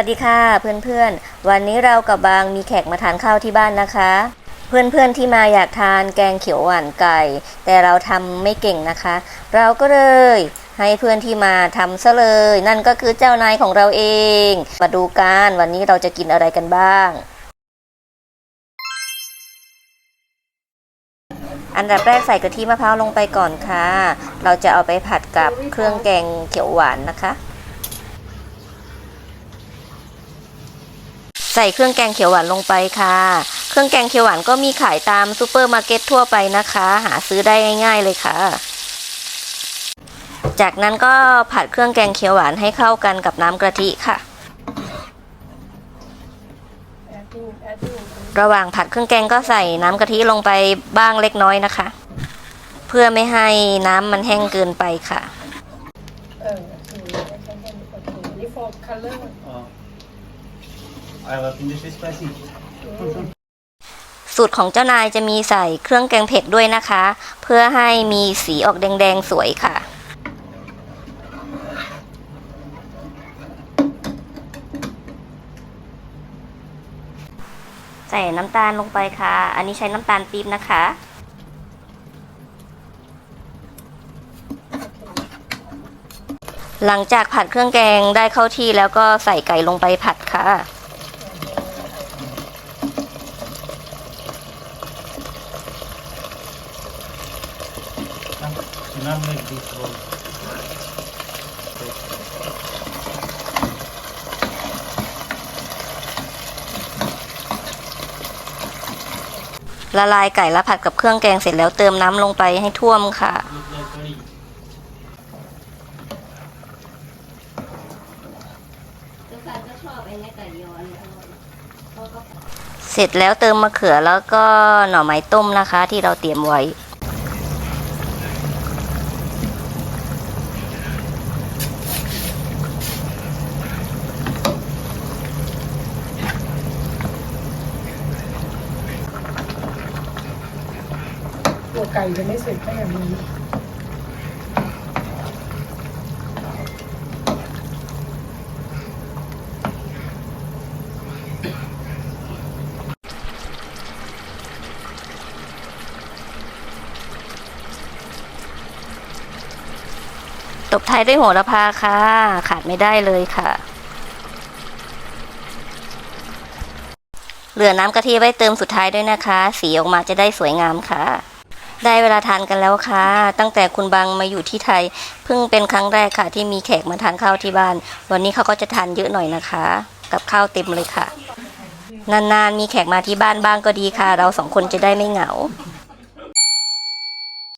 วัสดีค่ะเพื่อนๆ วันนี้เรากับบางมีแขกมาทานข้าวที่บ้านนะคะ เพื่อนๆที่มาอยากทานแกงเขียวหวานไก่ แต่เราทำไม่เก่งนะคะ เราก็เลยให้เพื่อนที่มาทำซะเลย นั่นก็คือเจ้านายของเราเอง มาดูกันวันนี้เราจะกินอะไรกันบ้าง อันดับแรกใส่กะทิมะพร้าวลงไปก่อนค่ะ เราจะเอาไปผัดกับเครื่องแกงเขียวหวานนะคะ ใส่เครื่องแกงเขียวหวานลงไปค่ะ เครื่องแกงเขียวหวานก็มีขายตามซูเปอร์มาร์เก็ตทั่วไปนะคะ หาซื้อได้ง่าย ๆ เลยค่ะ จากนั้นก็ผัดเครื่องแกงเขียวหวานให้เข้ากันกับน้ำกะทิค่ะ ระหว่างผัดเครื่องแกงก็ใส่น้ำกะทิลงไปบ้างเล็กน้อยนะคะ เพื่อไม่ให้น้ำมันแห้งเกินไปค่ะ เออนี้โอเคนี่ for color Oh. I สูตรของเจ้านายจะมีใส่เครื่องแกงเผ็ดด้วยนะคะ เพื่อให้มีสีออกแดงๆสวยค่ะ ใส่น้ำตาลลงไปค่ะ อันนี้ใช้น้ำตาลปี๊บนะคะหลังจากผัดเครื่องแกงได้เข้าที่แล้วก็ใส่ไก่ลงไปผัดค่ะ You not make this roll. ละลายไก่แล้วผัดกับเครื่องแกงเสร็จแล้วเติมน้ำลงไปให้ท่วมค่ะ เสร็จแล้วเติมมะเขือแล้วก็หน่อไม้ต้มนะคะ ที่เราเตรียมไว้ ตัวไก่จะไม่สุกแค่แบบนี้ตบท้ายด้วยโหระพาค่ะ ขาดไม่ได้เลยค่ะ เหลือน้ำกะทิไว้เติมสุดท้ายด้วยนะคะ สีออกมาจะได้สวยงามค่ะ ได้เวลาทานกันแล้วค่ะ ตั้งแต่คุณบางมาอยู่ที่ไทย เพิ่งเป็นครั้งแรกค่ะ ที่มีแขกมาทานข้าวที่บ้าน วันนี้เขาก็จะทานเยอะหน่อยนะคะ กับข้าวเต็มเลยค่ะ นานๆมีแขกมาที่บ้านบ้างก็ดีค่ะ เราสองคนจะได้ไม่เหงา